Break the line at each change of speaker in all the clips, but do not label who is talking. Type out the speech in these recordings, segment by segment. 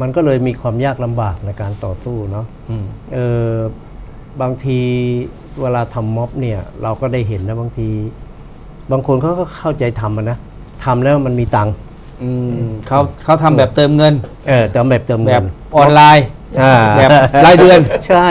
มันก็เลยมีความยากลำบากในการต่อสู้เนาะ
อืม
เออบางทีเวลาทำม็อบเนี่ย เราก็ได้เห็นนะบางที บางคนเขาก็เข้าใจทำอะนะทำแล้วมันมีตังค์
อืมเขาเขาทำแบบเติมเงิน
เออเติมแบบเติม
แบ
เงิ
บ
น
ออนไลน์
อ่า
แบบรายเดือน
ใช่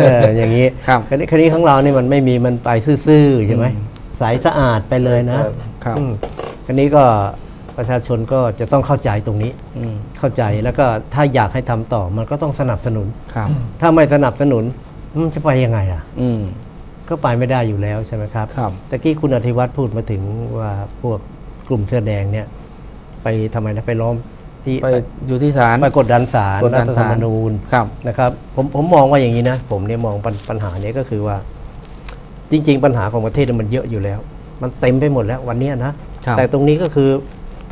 เอออย่างนี้
ครับ
คราวนี้คราวนี้ของเรานี่มันไม่มีมันไปซื่อๆใช่ไหมใสสะอาดไปเลยนะครับอืมคราวนี้ก็ ประชาชนก็จะต้องเข้าใจตรงนี้
อืม
เข้าใจแล้วก็ถ้าอยากให้ทำต่อมันก็ต้องสนับสนุน
ครับ
ถ้าไม่สนับสนุนมันจะไปยังไงอะ
อืม
ก็ไปไม่ได้อยู่แล้วใช่ไหมครับ
ครับ
ตะกี้คุณอธิวัตรพูดมาถึงว่าพวกกลุ่มเสื้อแดงเนี่ย ไปทำไมนะไปล้อมที่
ไปอยู่ที่ศาล
ไปกดดันศาล
กดดั
รั
น
ฐ
ศาล
ธรรมนูญ
ครับ
นะครับ ผมผมมองว่าอย่างนี้นะ ผมเนี่ยมองปัญปัญหาเนี้ก็คือว่า จริง ๆ ปัญหาของประเทศมันเยอะอยู่แล้ว มันเต็มไปหมดแล้ววันเนี้ยนะ
ครับ
แต่ตรงนี้ก็คือ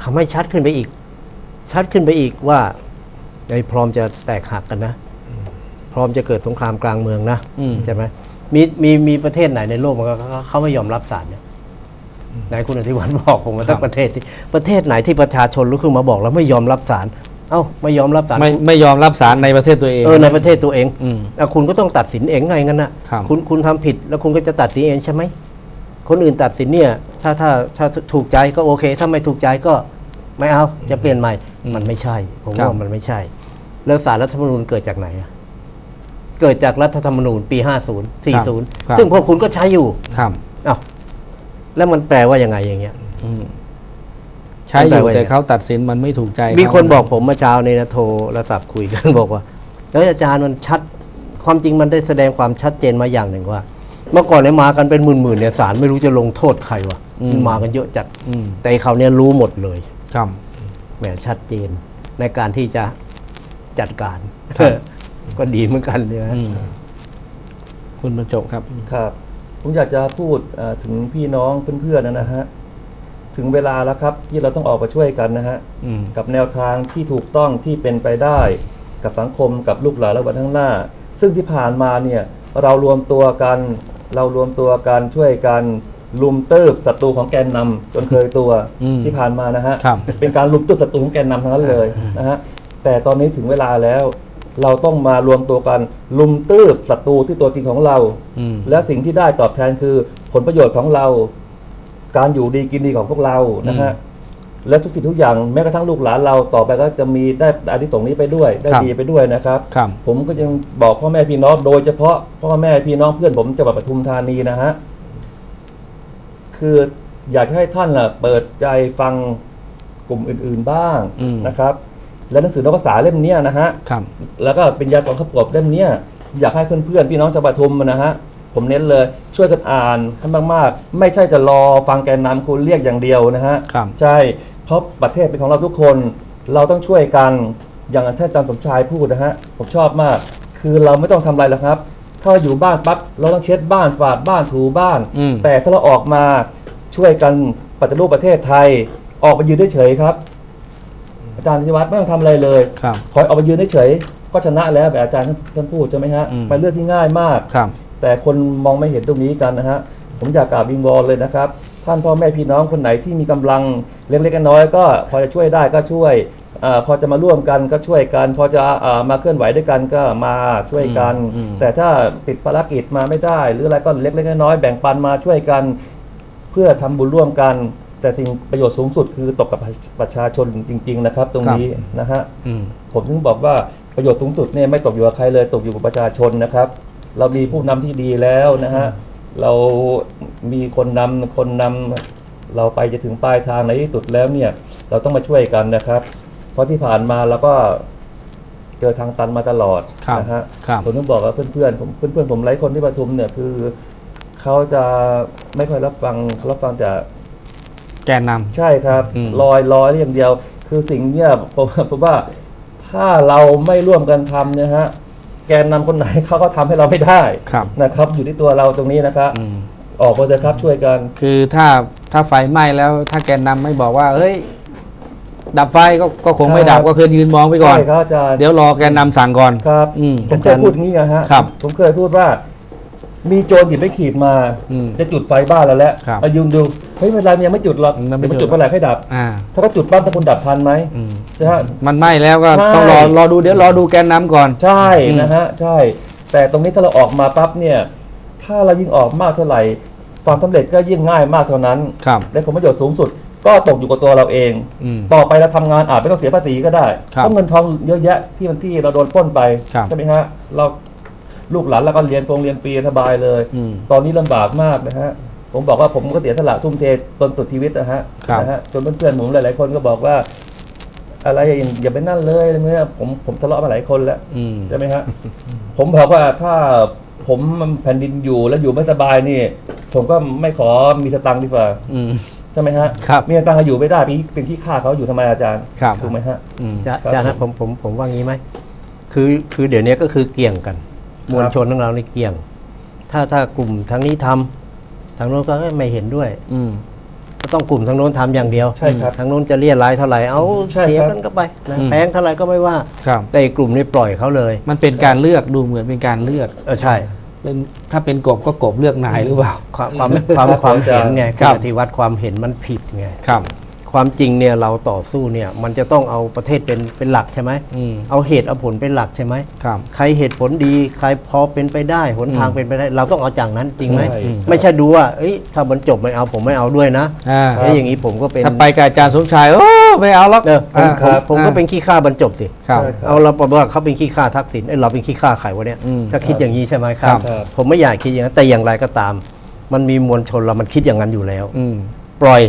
ทำให้ชัดขึ้นไปอีก ชัดขึ้นไปอีกว่าไอ้พร้อมจะแตกหักกันนะ พร้อมจะเกิดสงครามกลางเมืองนะ
อืม
ใช่ไหมมีมีมีประเทศไหนในโลกมันก็เขาเขาไม่ยอมรับศาลเนี่ยไหนคุณอธิวัตรบอกผมมา
ครั
ทั้
บ
งประเทศที่ประเทศไหนที่ประชาชนลุกขึ้นมาบอกแล้วไม่ยอมรับศาลเอ้าไม่ยอมรับศาล
ไม่ไม่ยอมรับศาลในประเทศตัวเอง
เออในประเทศตัวเอง
อืม
อะคุณก็ต้องตัดสินเองไงงั้นนะครับคุณคุณทำผิดแล้วคุณก็จะตัดสินเองใช่ไหมคนอื่นตัดสินเนี่ย ถ้าถ้าถ้าถูกใจก็โอเค ถ้าไม่ถูกใจก็ ไม่เอาจะเปลี่ยนใหม่ มันไม่ใช่ ผมว่ามันไม่ใช่ แล้วสารรัฐธรรมนูญเกิดจากไหนอะเกิดจากรัฐธรรมนูญปี 50
ครับ
40 ซึ่งพวกคุณก็ใช้อยู่
ครับ
อ้าวแล้วมันแปลว่ายังไงอย่างเงี้ย
อืมใช้อ
แปล
ยู่
ว่า
แต่เขาตัดสินมันไม่ถูกใจ
มี
เขา
คนบอกผมเมื่อเช้านี้นะโทรโทรศัพท์คุยกันบอกว่า แล้วอาจารย์มันชัดความจริงมันได้แสดงความชัดเจนมาอย่างหนึ่งว่า เมื่อก่อนเนี่ยมากันเป็นหมื่นๆเนี่ยศาลไม่รู้จะลงโทษใครวะมันมากันเยอะจัด
อืม
แต่เขาวเนี่ยรู้หมดเลย
ครับ
แหมชัดเจนในการที่จะจัดการ
ครับ
ก็ดีเหมือนกันเนี่ย
อืมคุณบรรจบครับ
ครับ ผมอยากจะพูดเอ่อถึงพี่น้องเพื่อนๆนะฮะ ถึงเวลาแล้วครับที่เราต้องออกมาช่วยกันนะฮะ
อืม
กับแนวทางที่ถูกต้องที่เป็นไปได้ กับสังคมกับลูกหลานและวันข้างหน้า ซึ่งที่ผ่านมาเนี่ยเรารวมตัวกัน เรารวมตัวกันช่วยกัน ลุมตืบศัตรูของแกนนำจนเคยตัว
อืม
ที่ผ่านมานะฮะ
ครับ
เป็นการลุมตืบศัตรูของแกนนำทั้งนั้นเลยนะฮะแต่ตอนนี้ถึงเวลาแล้ว เราต้องมารวมตัวกันลุมตืบศัตรูที่ตัวจริงของเรา
อืม
และสิ่งที่ได้ตอบแทนคือผลประโยชน์ของเรา การอยู่ดีกินดีของพวกเรานะฮะและทุกสิ่งทุกอย่างแม้กระทั่งลูกหลานเราต่อไปก็จะมีได้อานิสงส์นี้ไปด้วย ได้
ครับ
ดีไปด้วยนะครับ
ครับ
ผมก็ยังบอกพ่อแม่พี่น้องโดยเฉพาะพ่อแม่พี่น้องเพื่อนผมจังหวัดปทุมธานีนะฮะ คืออยากจะให้ท่านล่ะเปิดใจฟังกลุ่มอื่น ๆบ้าง
อืม
นะครับ และหนังสือนกภาษาเล่มเนี้ยนะฮะ
ครับ
แล้วก็เป็นยากองขับกบเล่มเนี้ยอยากให้เพื่อนๆพี่น้องชาวปทุมนะฮะผมเน้นเลยช่วยกันอ่านให้มากๆ ไม่ใช่จะรอฟังแกนนำคุณเรียกอย่างเดียวนะฮะ
ครับ
ใช่เพราะประเทศเป็นของเราทุกคน เราต้องช่วยกันอย่างท่านอาจารย์สมชายพูดนะฮะผมชอบมาก คือเราไม่ต้องทำอะไรหรอกครับ ถ้าอยู่บ้านปั๊บเราต้องเช็ดบ้านฝาดบ้านถูบ้าน
อืม
แต่ถ้าเราออกมาช่วยกันปฏิรูปประเทศไทย ออกมายืนเฉยๆครับ อาจารย์ธิวัฒน์ไม่ต้องทำอะไรเลย
ครับ
ขอให้ออกมายืนเฉยๆก็ชนะแล้วแบบอาจารย์ท่านพูดใช่ไหมฮะ
อืม
เป็นเรื่องที่ง่ายมาก
ครับ
แต่คนมองไม่เห็นตรงนี้กันนะฮะ ผมอยากกราบวิงวอนเลยนะครับ ท่านพ่อแม่พี่น้องคนไหนที่มีกำลังเล็กๆน้อยๆก็พอจะช่วยได้ก็ช่วย อาพอจะมาร่วมกันก็ช่วยกัน พอจะอ่ามาเคลื่อนไหวด้วยกันก็มาช่วยกัน
อืมอืม
แต่ถ้าติดภารกิจมาไม่ได้ หรืออะไรก็เล็กๆน้อยๆแบ่งปันมาช่วยกัน เพื่อทำบุญร่วมกัน แต่สิ่งประโยชน์สูงสุดคือตกกับประชาชนจริง ๆ นะครับ ตรงนี้นะฮะ
อืม
ผมถึงบอกว่าประโยชน์สูงสุดเนี่ยไม่ตกอยู่กับใครเลยตกอยู่กับประชาชนนะครับ เรามีผู้นำที่ดีแล้วนะฮะเรามีคนนำคนนำเราไปจะถึงปลายทางในที่สุดแล้วเนี่ย เราต้องมาช่วยกันนะครับ เพราะที่ผ่านมาเราก็เจอทางตันมาตลอด
ครับ
นะฮะ
ครับ
ผมต้องบอกว่าเพื่อนๆผมเพื่อนๆผมหลายคนที่ปทุมเนี่ยคือเขาจะไม่ค่อยรับฟังเขารับฟังแต่
แกนนำ
ใช่ครับ
อืม
ลอยลอยอย่างเดียว คือสิ่งเนี้ยผมผมว่าถ้าเราไม่ร่วมกันทำเนะฮะแกนนำคนไหนเขาก็ทำให้เราไม่ได้
ครับ
นะครับ อยู่ที่ตัวเราตรงนี้นะครับ
อืม
ออกมาเถอะครับช่วยกัน
คือถ้าถ้าไฟไหม้แล้วถ้าแกนนำไม่บอกว่า เฮ้ย ดับไฟก็ก็คงไม่ดับ
ครับ
ก็คือยืนมองไปก่อน
ใช่ครับอาจารย์
เดี๋ยวรอแกนนำสั่งก่อน
ครับ
อืม
ผมเคยพูดอย่างนี้นะฮะ
ครับ
ผมเคยพูดว่า มีโจรหยิบไม่ขีดมา
อืม
จะจุดไฟบ้านเราแล้ว
ครับ
เอายืนดูเฮ้ยเวลามันยังไม่จุดหรอก
ยังไม่
เดี๋ยวมัน
จุ
จุ
ด
ดเมื่อไหร่ค่อยดับ
อ่า
ถ้าเขาจุดปั๊บถ้าคุณดับทันไหม
อืม
นะฮะ
มันไหม้แล้วก็
ใช่
ต้องรอรอดูเดี๋ยวรอดูแกนนำก่อน
ใช่
อืม
นะฮะใช่ แต่ตรงนี้ถ้าเราออกมาปั๊บเนี่ย ถ้าเรายิ่งออกมากเท่าไหร่ความสำเร็จก็ยิ่งง่ายมากเท่านั้น
ครับ
ได้ผลประโยชน์สูงสุด ก็ตกอยู่กับตัวเราเอง
อืม
ต่อไปเราทำงานอาจไม่ต้องเสียภาษีก็ได้
ครับ
เพราะเงินทองเยอะแยะที่มันที่เราโดนปล้นไป
ครับ
ใช่ไหมฮะเราลูกหลานเราก็เรียนฟงเรียนฟรีสบายเลย
อืม
ตอนนี้ลำบากมากนะฮะผมบอกว่าผมก็เสียสละทุ่มเทจนสุดชีวิตนะฮะ
ครับ
นะฮะจนเพื่อนๆผมหลายๆคนก็บอกว่า อะไรอย่าอย่าไปนั่นเลยอะไรเงี้ยผมผมทะเลาะมาหลายคนแล้ว
อืม
ใช่ไหมฮะ ผมบอกว่าถ้าผมแผ่นดินอยู่แล้วอยู่ไม่สบายนี่ ผมก็ไม่ขอมีสตังค์ดีกว่า
อืม
ใช่ไหมฮะ
ครับ
มีสตังค์ก็อยู่ไม่ได้เป็นเป็นที่ฆ่าเขาอยู่ทำไมอาจารย์
ครับ
ถูกไหมฮะ
อืม
จะ
ครับ
อาจารย์นะผมผมผมว่างี้ไหมคือคือเดี๋ยวนี้ก็คือเกี่ยงกัน มวลชนของเราในเกี่ยง ถ้าถ้ากลุ่มทางนี้ทำทางโน้นก็ไม่เห็นด้วย
อืม
ก็ต้องกลุ่มทางโน้นทำอย่างเดียว
ใช่ครับ
ทางโน้นจะเรียรายเท่าไหร่เอา
ใช่ครับ
เสียกันก็ไปนะ
อืม
แพงเท่าไหร่ก็ไม่ว่า
ครับ
แต่อีกกลุ่มนี้ปล่อยเขาเลย
มันเป็นการเลือกดูเหมือนเป็นการเลือก
เออใช่
เป็นถ้าเป็นกบก็กบเลือกนายหรือเปล่า
ความความความ
ครับ
ความ
อาจารย์
เห็นไง
ครั
คุ
บ
ณอธิวัตรความเห็นมันผิดไง
ครับ
ความจริงเนี่ยเราต่อสู้เนี่ยมันจะต้องเอาประเทศเป็นเป็นหลักใช่ไหม
อืม
เอาเหตุเอาผลเป็นหลักใช่ไหม
ครับ
ใครเหตุผลดีใครพอเป็นไปได้หนทาง
อืม
เป็นไปได้ เราต้องเอาจากนั้นจริงไหม
ใช่
ไม่ใช่ดูว่าเอ้ยถ้ามันจบไม่เอาผมไม่เอาด้วยนะ
อ่า
ครับ
เอ้ยอย่างนี้ผมก็เป็น
ถ้าไปกับอาจารย์สมชายโอ้ไม่เอาหรอก
เออผม
อ่า
ผมผมก็
อ่า
เป็นขี้ข้าบรรจบสิ
ครับ
ใช่ครับ
เอาเราบอกว่าเขาเป็นขี้ข้าทักษิณเอ้ยเราเป็นขี้ข้าใครวะเนี่ย
อืม
ถ้าคิดอย่างนี้ใช่ไหมครั
ครับบ
ครับ
ผมไม่อยากคิดอย่างนั้นแต่อย่างไรก็ตาม มันมีมวลชนเรามันคิดอย่างนั้นอยู่แล้ว
อืม
ปล่อย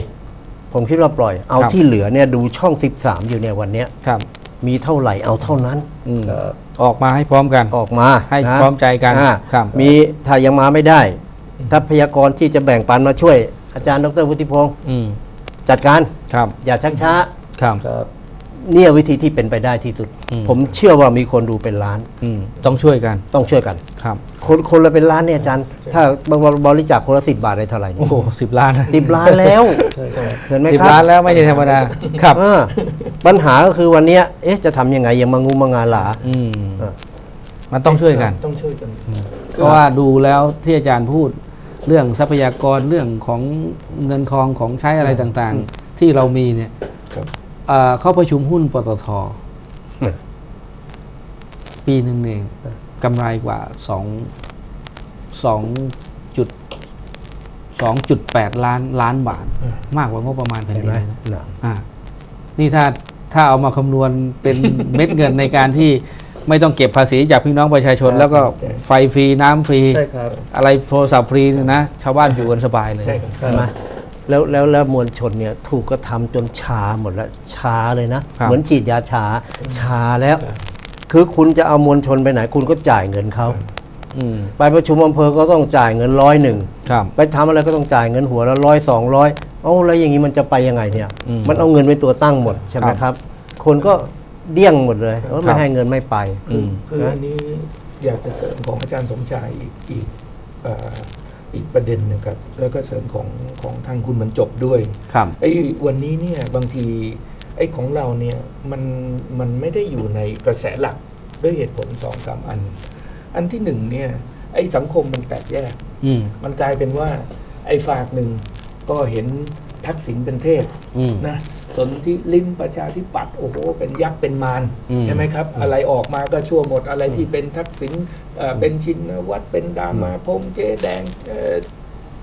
ผมคิดว่าปล่อย เอา
ครับ
ที่เหลือเนี่ยดูช่อง 13 อยู่เนี่ยวันเนี้ย
ครับ
มีเท่าไหร่เอาเท่านั้น
อืม
ครับ
ออกมาให้พร้อมกัน
ออกมา
ให้
นะ
พร้อมใจกัน
อ่า
ครับ
มีถ้ายังมาไม่ได้ถ้าพยากรณ์ที่จะแบ่งปันมาช่วย อาจารย์ดรวุฒิพงศ์
อืม
จัดการ
ครับ
อย่าชักช้า
ครับ
ครับ
เนี่ยวิธีที่เป็นไปได้ที่สุด
อืม
ผมเชื่อว่ามีคนดูเป็นล้าน
อืมต้องช่วยกัน
ต้องช่วยกัน
ครับ
คนคนละเป็นล้านเนี่ยอาจารย์ ถ้าบริจาคคนละสิบบาทได้เท่าไหร่เนี่
โอ้
ย
โหสิบล้าน
สิบล้านแล้ว
ใช่ครับ
เห็นไหม
สิบ
ครับ
ล้านแล้วไม่ใช่ธรรมดาครับ
อ่าปัญหาก็คือวันเนี้ยเอ๊ะจะทำยังไงยังมางูมางาหลา
อืม
เออ
มันต้องช่วยกัน
ต้องช่วยกัน
เพราะว่าดูแล้วที่อาจารย์พูดเรื่องทรัพยากรเรื่องของเงินทองของใช้อะไรต่างๆ ที่เรามีเนี่ย
ครับ
เอ่อเข้าประชุมหุ้นปตท
เออ
ปีหนึ่งเองกำไรกว่าสองสองจุดสองจุดแปดล้านล้านบาท มากกว่างบประมาณแผ่น
เห็น
ดิน
ไหม
เลยนะ
น่ะ
อ่านี่ถ้าถ้าเอามาคำนวณเป็นเม็ดเงินในการที่ไม่ต้องเก็บภาษีจากพี่น้องประชาชน แล้วก็ไฟฟรีน้ำฟรี
ใช่ครับ
อะไรโทรศัพท์ฟรีเนี่ยนะ ชาวบ้านอยู่กันสบายเลย
ใช่ครับ
ใช่ไหม แล้วแล้วแล้วมวลชนเนี่ยถูกกระทำจนชาหมดแล้วชาเลยนะ
ครับ
เหมือนฉีดยาชาชาแล้ว คือคุณจะเอามวลชนไปไหน คุณก็จ่ายเงินเขา
อืม
ไปประชุมอำเภอก็ต้องจ่ายเงินร้อยหนึ่ง
ครับ
ไปทำอะไรก็ต้องจ่ายเงินหัวละร้อยสองร้อยเอาแล้วอย่างนี้มันจะไปยังไงเนี่ย
อืม
มันเอาเงินเป็นตัวตั้งหมดใช่ไหม
ครับ
ครับคนก็เดี้ยงหมดเลยว่า
ครั
ไม่
บ
ให้เงินไม่ไป
อืม
คืออันนี้อยากจะเสริมของอาจารย์สมชายอีกอีกเอ่อ อีกประเด็นหนึงครับ แล้วก็เสริมของของทางคุณบรรจบด้วย
ครับ
ไอ้วันนี้เนี่ยบางทีไอ้ของเราเนี่ยมันมันไม่ได้อยู่ในกระแสหลักด้วยเหตุผลสองสามอัน อันที่หนึ่งเนี่ยไอ้สังคมมันแตกแยก
อืม
มันกลายเป็นว่าไอ้ฝากหนึ่งก็เห็นทักษิณเป็นเทพ
อืม
นะ สนที่ลิ้มประชาธิปัตย์โอ้โห เป็นยักษ์เป็นมาร
อืม
ใช่ไหมครับ อะไรออกมาก็ชั่วหมดอะไรที่เป็นทักษิณเอ่อเป็นชินวัตรเป็นดามาพงษ์เจ๊แดงเอ่อ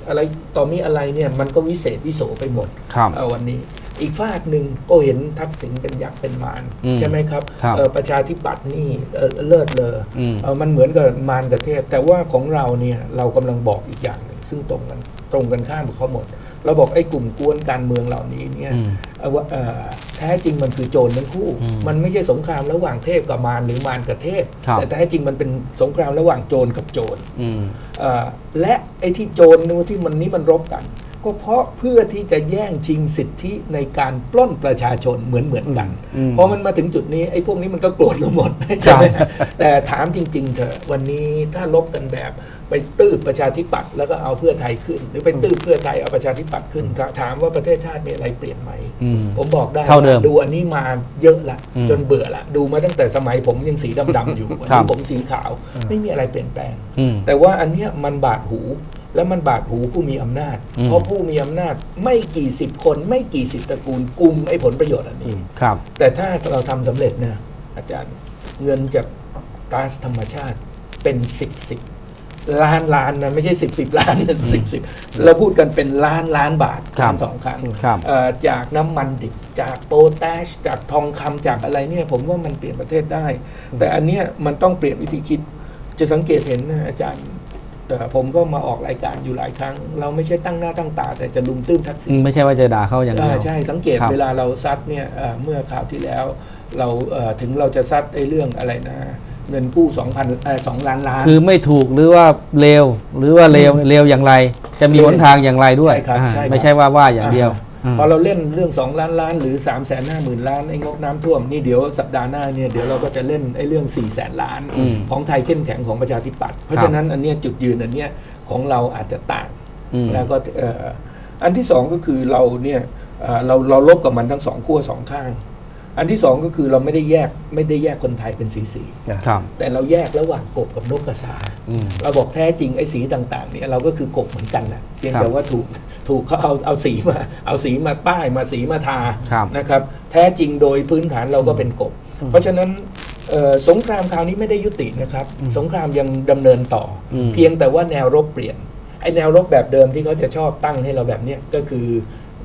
อะไรต่อมีอะไรเนี่ยมันก็วิเศษวิโสไปหมด
ครับ
เอาวันนี้อีกฝากหนึ่งก็เห็นทักษิณเป็นยักษ์เป็นมาร
อืม
ใช่ไหมครับ
ครับ
เอ่อประชาธิปัตย์นี่เอ่อเลิศเลออ
ม
เอ่อมันเหมือนกับมารกับเทพ แต่ว่าของเราเนี่ยเรากำลังบอกอีกอย่างหนึ่งซึ่งตรงกันตรงกันข้ามกับเขาหมด เราบอกไอ้กลุ่มกวนการเมืองเหล่านี้เนี่ย
อืม
เอ่อว่าเอ่อแท้จริงมันคือโจรทั้งคู่
อืม
มันไม่ใช่สงครามระหว่างเทพกับมารหรือมารกับเทพ
ครับ
แต่แท้จริงมันเป็นสงครามระหว่างโจรกับโจร
อืม
เอ่อและไอ้ที่โจรนู่นที่มันนี้มันรบกัน ก็เพราะเพื่อที่จะแย่งชิงสิทธิในการปล้นประชาชนเหมือนเหมือนกัน
อืม
พอมันมาถึงจุดนี้ไอ้พวกนี้มันก็โกรธเราหมดใช่ไหมแต่ถามจริง ๆ เถอะวันนี้ถ้าลบกันแบบไปตื้อประชาธิปัตย์แล้วก็เอาเพื่อไทยขึ้น หรือไปตื้อเพื่อไทยเอาประชาธิปัตย์ขึ้น ถามว่าประเทศชาติมีอะไรเปลี่ยนไหม
อืม
ผมบอกได้
เท่าเดิม
ดูอันนี้มาเยอะละ
อืม
จนเบื่อละ ดูมาตั้งแต่สมัยผมยังสีดำๆอยู่วัน
ครั
นี้
บ
ผมสีขาว ไม่มีอะไรเปลี่ยนแปลง
อืม
แต่ว่าอันเนี้ยมันบาดหู แล้วมันบาดหูผู้มีอำนาจ
อืม
เพราะผู้มีอำนาจไม่กี่สิบคน ไม่กี่สิบตระกูลกลุ่มไอ้ผลประโยชน์อันนี้
ครับ
แต่ถ้าเราทำสำเร็จนะอาจารย์เงินจากก๊าซธรรมชาติเป็นสิบสิบล้านล้านนะไม่ใช่สิบสิบล้านนะสิบสิบเราพูดกันเป็นล้านล้านบาท
ครับ
สองครั้ง
ครับ
เอ่อจากน้ำมันดิบจากโปแทสจากทองคำจากอะไรเนี่ย ผมว่ามันเปลี่ยนประเทศได้ แต่อันเนี้ยมันต้องเปลี่ยนวิธีคิด จะสังเกตเห็นนะอาจารย์เอ่อ ผมก็มาออกรายการอยู่หลายครั้ง เราไม่ใช่ตั้งหน้าตั้งตา แต่จะลุมตื้มทักษิณ
ไม่ใช่ว่าจะด่าเขาอย่างเดียว
อ่าใช่สังเกต
ครับ
เวลาเราซัดเนี่ยเอ่อเมื่อคราวที่แล้ว เราเอ่อถึงเราจะซัดไอ้เรื่องอะไรนะ เงินกู้2 0 0 0เอ่อ2ล้านล้าน
คือไม่ถูกหรือว่าเลวหรือว่าเลวเลวอย่างไร จะมีหนทางอย่างไรด้วย
ใช่ครับ
อ่า
ใช่ครับ
ไม่ใช่ว่าว่าอย่างเดียว
อ่า พอเราเล่นเรื่อง 2 ล้านล้านหรือ3 5 0 0 0 0ล้านไอ้งบน้ำท่วมนี่เดี๋ยวสัปดาห์หน้าเนี่ยเดี๋ยวเราก็จะเล่นไอ้เรื่อง4 0 0แสนล้าน
อืม
ของไทยเข้มแข็งของประชาธิปัตย์เพราะฉะนั้นอันเนี้ยจุดยืนอันเนี้ยของเราอาจจะต่าง
อืม
แล้วก็เอ่ออันที่สองก็คือเราเนี่ยเอ่อเราเราลบกับมันทั้งสองขั้วสองข้าง อันที่สองก็คือเราไม่ได้แยกไม่ได้แยกคนไทยเป็นสีสี
ครับ
แต่เราแยกระหว่างกบกับนกกระสา
อืม
เราบอกแท้จริงไอ้สีต่างๆเนี่ยเราก็คือกบเหมือนกันแหละเพียง
ครับ
แต่ว่าถูก ถูกเขาเอาเอาสีมา เอาสีมาป้ายมาสีมาทา
ครับ
นะครับ แท้จริงโดยพื้นฐานเราก็เป็นกบ เพราะฉะนั้นเอ่อสงครามคราวนี้ไม่ได้ยุตินะครับ สงครามยังดำเนินต่ออ
ม
เพียงแต่ว่าแนวรบเปลี่ยนไอ้แนวรบแบบเดิมที่เขาจะชอบตั้งให้เราแบบเนี้ยก็คือ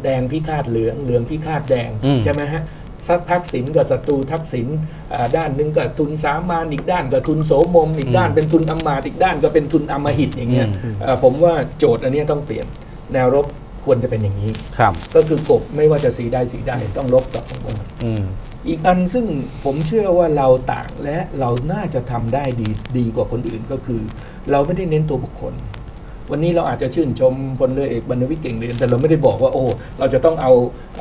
แดงพิฆาตเหลืองเหลืองพิฆาตแดง
อืม
ใช่ไหมฮะซัดทักษิณกับศัตรูทักษิณอ่าด้านหนึ่งก็ทุนสามานอีกด้านก็ทุนโสมมอีกด้านเป็นทุนอำมาตย์อีกด้านก็เป็นทุนอำมหิตอย่างเงี้ยเอ่อผมว่าโจทย์อันเนี้ยต้องเปลี่ยน แนวรบควรจะเป็นอย่างนี้
ครับ
ก็คือกบไม่ว่าจะสีใดสีใดต้องรบต่อสังคม
อืม
อีกอันซึ่งผมเชื่อว่าเราต่างและเราน่าจะทำได้ดีดีกว่าคนอื่นก็คือ เราไม่ได้เน้นตัวบุคคล วันนี้เราอาจจะชื่นชมพลเรือเอกบรรณวิทย์เก่งเรียน แต่เราไม่ได้บอกว่าโอ้เราจะต้องเอา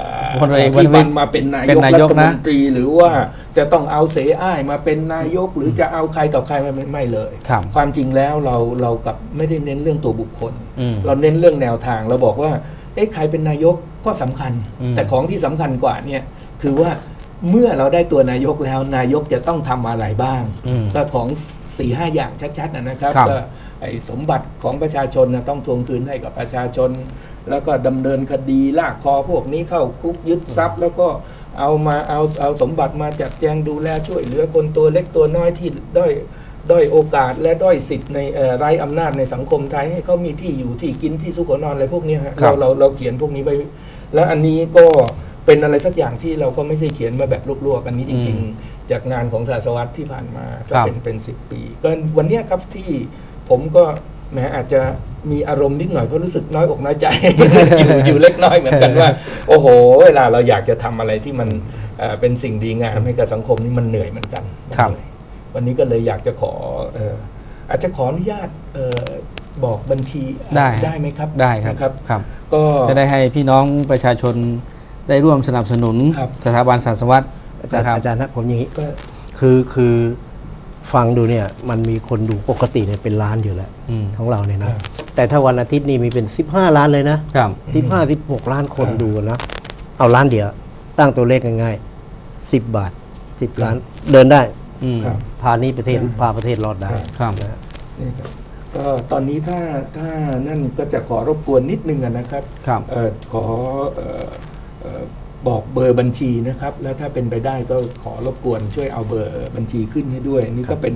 อ่า
พลเรือเอก
พี่
บรรณวิ
บั
ท
น
ย์
มาเป็นนา
เป็
ย
น
ก
นา
รั
ยก
ฐม
นะ
นตรี หรือว่าจะต้องเอาเสอ้ายมาเป็นนายก หรือจะเอาใครต่อใครไม่ไม่ไม่เลย
ครับ
ความจริงแล้วเราเรากับไม่ได้เน้นเรื่องตัวบุคคล
อืม
เราเน้นเรื่องแนวทางเราบอกว่าเอ๊ะใครเป็นนายกก็สำคัญ
อืม
แต่ของที่สำคัญกว่าเนี่ยคือว่า เมื่อเราได้ตัวนายกแล้ว นายกจะต้องทำอะไรบ้าง
อืม
ก็ของ4ีห้าอย่างชัดๆนะนะครับ
ครับ
ก็ไอ้สมบัติของประชาชนนะต้องทวงคืนให้กับประชาชน แล้วก็ดำเนินคดีลากคอพวกนี้เข้าคุกยึดทรัพย์ แล้วก็เอามาเอาเอาสมบัติมาจัดแจงดูแลช่วยเหลือคนตัวเล็กตัวน้อยที่ด้อยด้อยโอกาสและด้อยสิทธิ์ในเอ่อไร้อำนาจในสังคมไทยให้เขามีที่อยู่ที่กินที่สุขนอนอะไรพวกเนี้ยฮะ
ครั
เรา
บ
เราเราเขียนพวกนี้ไว้ แล้วอันนี้ก็ เป็นอะไรสักอย่างที่เราก็ไม่ใช่เขียนมาแบบลวกๆอันนี้จริง ๆ จากงานของศาสวัตที่ผ่านมาก็
ครับ
เป็นเป็นสิบปีก็วันเนี้ยครับที่ผมก็แหมอาจจะมีอารมณ์นิดหน่อยเพราะรู้สึกน้อยอกน้อยใจอยู่อยู่เล็กน้อยเหมือนกันว่า โอ้โห เวลาเราอยากจะทำอะไรที่มันเอ่อเป็นสิ่งดีงามให้กับสังคมนี่มันเหนื่อยเหมือนกันมัน
ครับ
เหนื่อยวันนี้ก็เลยอยากจะขอเอ่ออาจจะขออนุญาตเอ่อบอกบัญชี
ได้
ได้ไหมครับ
ได้ครับ
นะครับ
ครับ
ก็
จะได้ให้พี่น้องประชาชน ได้ร่วมสนับสนุน
ครับ
สถาบันศาสวัต
อาจารย์
นะครับ
อาจารย์ครับผมอย่างนี้
ก็
คือคือฟังดูเนี่ยมันมีคนดูปกติเนี่ยเป็นล้านอยู่แล้ว
อืม
ของเราเนี่ย
ครั
นะ
บ
แต่ถ้าวันอาทิตย์นี่มีเป็น 15 ล้านเลยนะครับสิบห้าสิบหกล้านคน
ครับ
ดูนะ เอาล้านเดียว ตั้งตัวเลขง่ายๆ 10 บาท 10 ล้านเดินได้
อืม
ครับ
พานี้ประเทศ
ครับ
พาประเทศรอดได้
ครับ
นะฮะ
นี่ครับก็ตอนนี้ถ้าถ้านั่นก็จะขอรบกวนนิดนึงอะนะครับ
ครับ
เอ่อขอเอ่อเอ่อ บอกเบอร์บัญชีนะครับ แล้วถ้าเป็นไปได้ก็ขอรบกวนช่วยเอาเบอร์บัญชีขึ้นให้ด้วย นี่ก็เป็น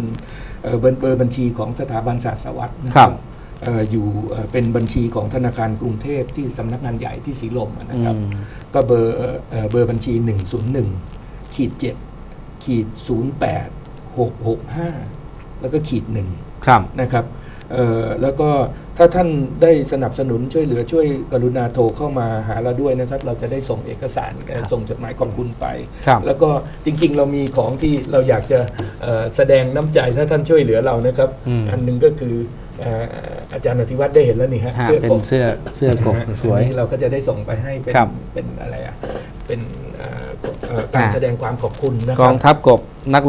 เอ่อเบอร์เบอร์บัญชีของสถาบันศาสตร์สวัสดิ์นะค
ครั
รับบเอ่ออยู่เอ่อเป็นบัญชีของธนาคารกรุงเทพที่สำนักงานใหญ่ที่สีลมอะนะครับ
อืม
ก็เบอร์เอ่อเบอร์บัญชี 101ขีด7ขีด08 665 แล้วก็ขีดหนึ่ง
ครับ
นะครับเอ่อ แล้วก็ถ้าท่านได้สนับสนุนช่วยเหลือช่วยกรุณาโทรเข้ามาหาเราด้วยนะครับ เราจะได้ส่งเอกสารเอ่อส่งจดหมายขอบคุณไป
ครับ
แล้วก็จริงๆ เรามีของที่เราอยากจะเอ่อแสดงน้ำใจถ้าท่านช่วยเหลือเรานะครับ
อืม
อันหนึ่งก็คือเอ่ออาจารย์อธิวัตรได้เห็นแล้วนี่ฮะ
ฮะ
เสื้อ
เป็น
กบ
เสื้อเสื้อกบ
นะฮะ
สวย
อันนี้เราก็จะได้ส่งไปให้เป็น
ครับ
เป็นอะไรอะเป็นเอ่อเอ่อการ
อ่า
แสดงความขอบคุณนะค
ก
รั
อบงทัพกบนัก